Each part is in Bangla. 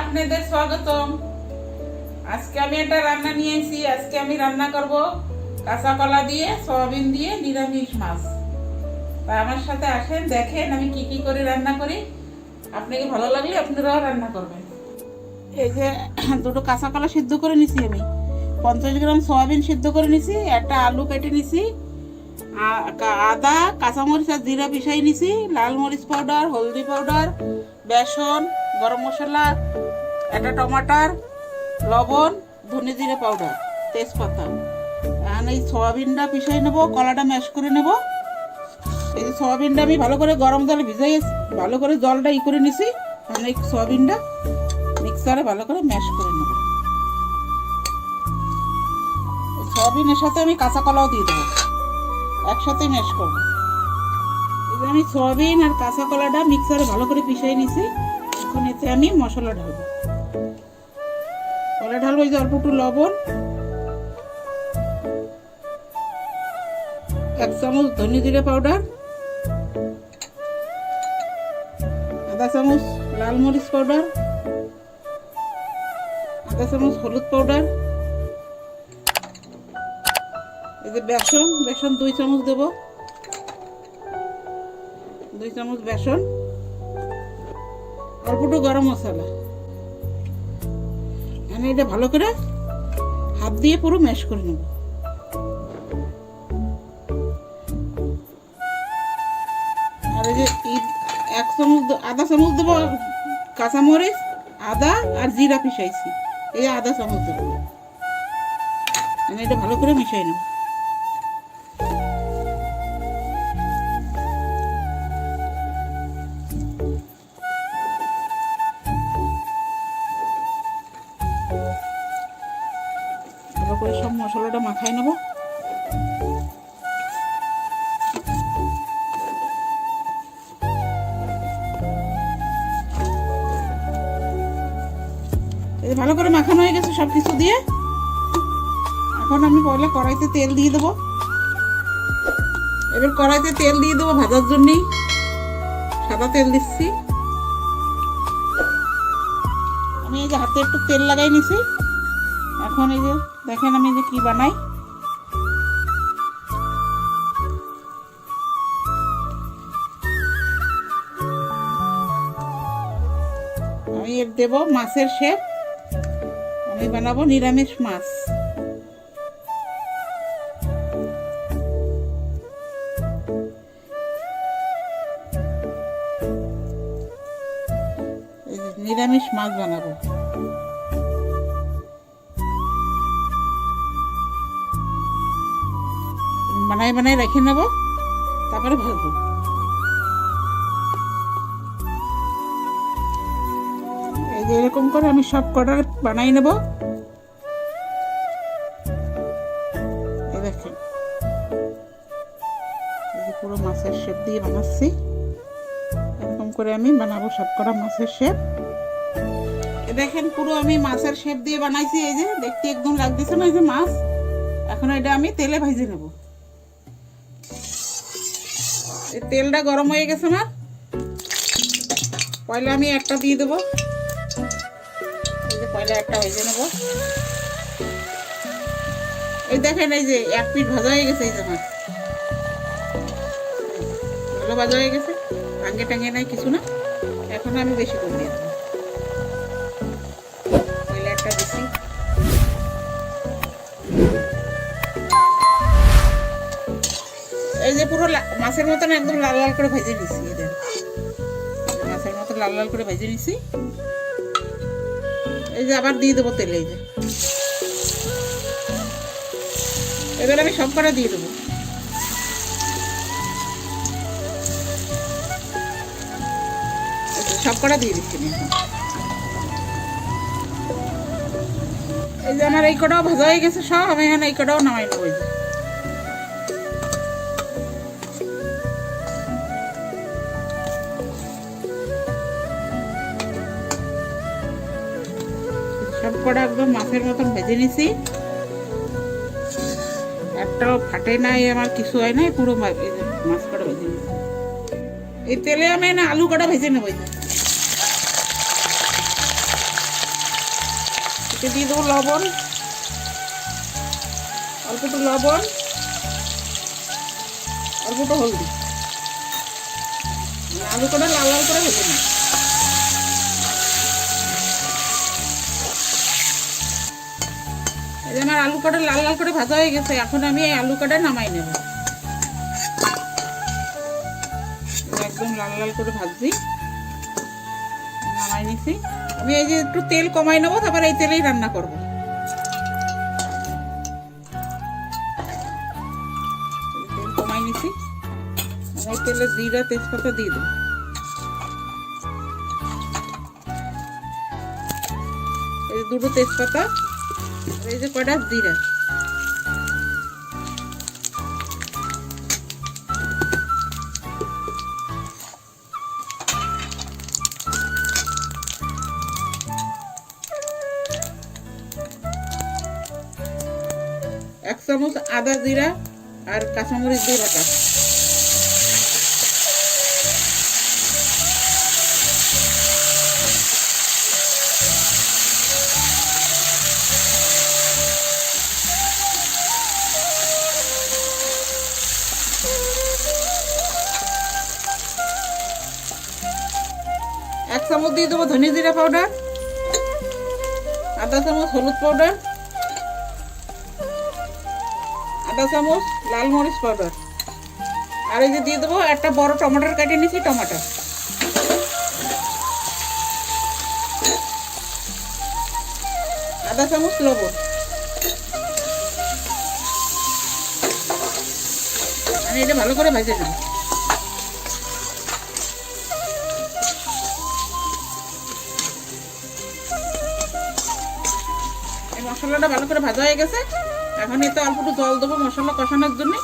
আপনাদের স্বাগতম। আজকে আমি একটা রান্না নিয়ে এসেছি। আজকে আমি রান্না করব কাঁচা কলা দিয়ে, সয়াবিন দিয়ে নিরামিষ মাছ। তা আমার সাথে আসেন, দেখেন আমি কি কি করে রান্না করি। আপনাকে ভালো লাগলে আপনারাও রান্না করবেন। এই যে দুটো কাঁচা কলা সিদ্ধ করে নিছি আমি। পঞ্চাশ গ্রাম সয়াবিন সিদ্ধ করে নিছি, একটা আলু কেটে নিছি আদা, কাঁচামরিচ আর জিরা পিসাই নিছি, লাল মরিচ পাউডার, হলদি পাউডার, বেসন গরম মশলা, একটা টমাটার, লবণ, ধনে জিরে পাউডার তেজপাতা। এখন এই সয়াবিনটা পিসাই নেব, কলাটা ম্যাশ করে নেব। এই সয়াবিনটা আমি ভালো করে গরম জলে ভিজাই, ভালো করে জলটা ই করে নিছি। এখন এই সয়াবিনটা মিক্সারে ভালো করে ম্যাশ করে নেব। সয়াবিনের সাথে আমি কাঁচা কলাও দিয়ে দেবো। একসাথে ম্যাশ করব। আমি সয়াবিন আর কাঁচা কলাটা মিক্সারে ভালো করে পিষাই নিছি। এখন এতে আমি মশলা ঢালবো। কলা ঢালবো এই যে অল্প একটু লবণ। এক চামচ ধনে জিরে পাউডার। আধা চামচ লাল মরিচ পাউডার। আধা চামচ হলুদ পাউডার। এই যে বেসন বেসন দুই চামচ দেব। দুই চামচ বেসন। অল্প একটু গরম মশলা। আমি এটা ভালো করে হাত দিয়ে পুরো ম্যাশ করে নেব। আর এই যে এক চামচ আধা চামচ দেবো কাঁচামরিচ, আদা আর জিরা পিসাইছি এই আদা চামচ দেবো। এটা ভালো করে মিশাই নেব। মাখাই নেব। ভালো করে মাখানো হয়ে গেছে সব কিছু দিয়ে। এখন আমি পয়লা কড়াইতে তেল দিয়ে দেবো। এবার কড়াইতে তেল দিয়ে দেবো ভাজার জন্যেই। সাদা তেল দিচ্ছি। আমি এই যে হাতে একটু তেল লাগাই নিছি। এখন এই যে দেখেন আমি যে কি বানাই। আমি এর দেব, মাছের শেপ। আমি বানাবো নিরামিষ মাছ। নিরামিষ মাছ বানাবো। বানাই বানাই রেখে নেব, তারপরে ভাজবো। এরকম করে আমি সব কটা বানাই নেব। দেখেন। পুরো মাছের শেপ দিয়ে বানাচ্ছি। এরকম করে আমি বানাবো সব কটা মাছের শেপ দেখেন, পুরো আমি মাছের শেপ দিয়ে বানাইছি। এই যে দেখতে একদম লাগতেছে না এই যে মাছ। এখন এটা আমি তেলে ভাজে নেব। তেলটা গরম হয়ে গেছে না? পয়লা আমি একটা দিয়ে দেবো। এই একটা ভেজে নেব। এই দেখেন, এই যে এক পিঠ ভাজা হয়ে গেছে, এই যে ভালো ভাজা হয়ে গেছে টাঙ্গে টাঙ্গে নাই, কিছু না। এখন আমি বেশি করে দিয়ে একটা দিচ্ছি। এই যে পুরো মাছের মতন একদম লাল লাল করে ভেজে নিছি মাছের মতো লাল লাল করে ভেজে নিছি এই যে আবার দিয়ে দেবো তেলে, এই যে। এবার আমি সব কটা দিয়ে দেবো। সব কটা দিয়ে দিচ্ছি এই যে আমার এই কটাও ভাজা হয়ে গেছে, সব আমি এখানে এই কটাও নামাই নেব, এই যে। কটা একদম মাছের মতন ভেজে নিছি। একটাও ফাটে নাই, আমার কিছু হয় নাই, পুরো মাছ কটা ভেজে নিছি। এই তেলে আমি না আলু কটা ভেজে নেব দিয়ে দেবো লবণ অল্প একটু লবণ অল্প একটু হলদি। আলু করে লাল লাল করে ভেজে নিই এই যে আমার আলু কটা লাল লাল করে ভাজা হয়ে গেছে, এখন আমি এই আলু কটা নামাই নেব। একদম লাল লাল করে ভাজছি। নামাই নিছি। আমি এই যে একটু তেল কমাই নেব, তারপর এই তেলেই রান্না করব। তেল কমাই নিছি। এই তেলে জিরা, তেজপাতা দিয়ে দেবো। দুটো তেজপাতা। এই যে কটা জিরা এক চামচ আদা জিরা আর কাঁচামরিচ দিয়ে বাটা। চামচ দিয়ে দেবো ধনে জিরা পাউডার আধা চামচ, হলুদ পাউডার আধা চামচ, লাল মরিচ পাউডার আর এই যে দিয়ে দেবো, একটা বড় টমাটোর কেটে নিয়েছি টমাটো। আধা চামচ লবণ। আমি এটা ভালো করে ভেজে নেব। মশলাটা ভালো করে ভাজা হয়ে গেছে। এখন এতে অল্প একটু জল দেবো মশলা কষানোর জন্য।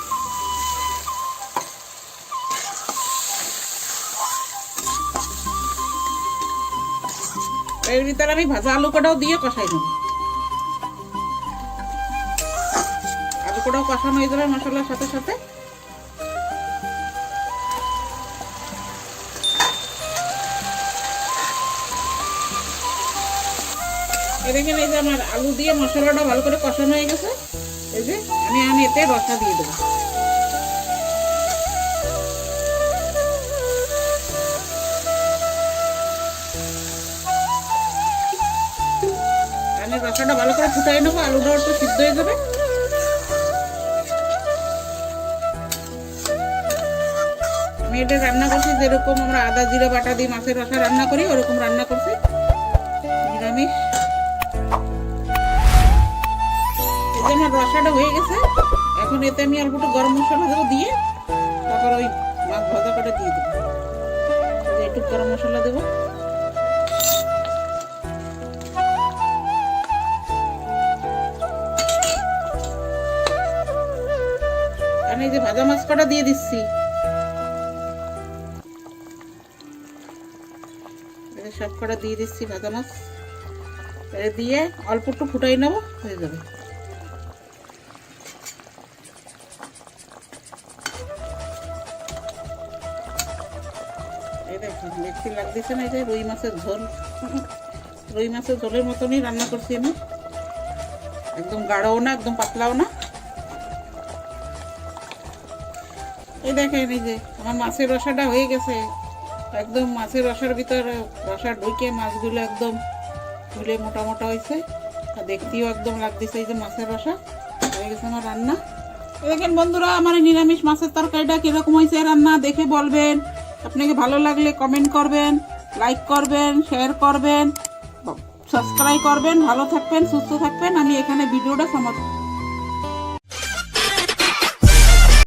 এর ভিতরে আমি ভাজা আলু কটাও দিয়ে কষাই নেব। আলু কটাও কষানো হয়ে যাবে মশলার সাথে সাথে। দেখেন, এই যে আমার আলু দিয়ে মশলাটা ভালো করে কষানো হয়ে গেছে। এই যে, আমি আমি এতে রসা দিয়ে দেবো। আমি রসাটা ভালো করে ফুটাই নেব, আলুটা একটু সিদ্ধ হয়ে যাবে। আমি এটা রান্না করছি, যেরকম আমরা আদা, জিরে, বাটা দিয়ে মাছের রসা রান্না করি, ওরকম রান্না করছি। নিরামিষ। এই যে আমার রসাটা হয়ে গেছে। এখন এতে আমি অল্প একটু গরম মশলা দেবো দিয়ে তারপর ওই মাছ ভাজা করে দিয়ে দেবো। একটু গরম মশলা দেবো। আমি এই যে ভাজা মাছ কটা দিয়ে দিচ্ছি। সব কটা দিয়ে দিচ্ছি ভাজা মাছ। দিয়ে অল্প একটু ফুটাই নেব, হয়ে যাবে। দেখতে লাগতেছে না যে রুই মাছের ঝোল। রুই মাছের ঝোলের মতনই রান্না করছি আমি। একদম গাঢ়ও না, একদম পাতলাও না। এই দেখেন এই যে আমার মাছের রসাটা হয়ে গেছে। একদম মাছের রসার ভিতরে রসা ঢুকে মাছগুলো একদম ফুলে মোটা মোটা হয়েছে। আর দেখতেও একদম লাগতেছে এই যে মাছের রসা। হয়ে গেছে আমার রান্না। দেখেন বন্ধুরা, আমার নিরামিষ মাছের তরকারিটা কীরকম হয়েছে? রান্না দেখে বলবেন। আপনাকে ভালো লাগলে কমেন্ট করবেন লাইক করবেন শেয়ার করবেন সাবস্ক্রাইব করবেন, ভালো থাকবেন, সুস্থ থাকবেন। আমি এখানে ভিডিওটা সমাপ্ত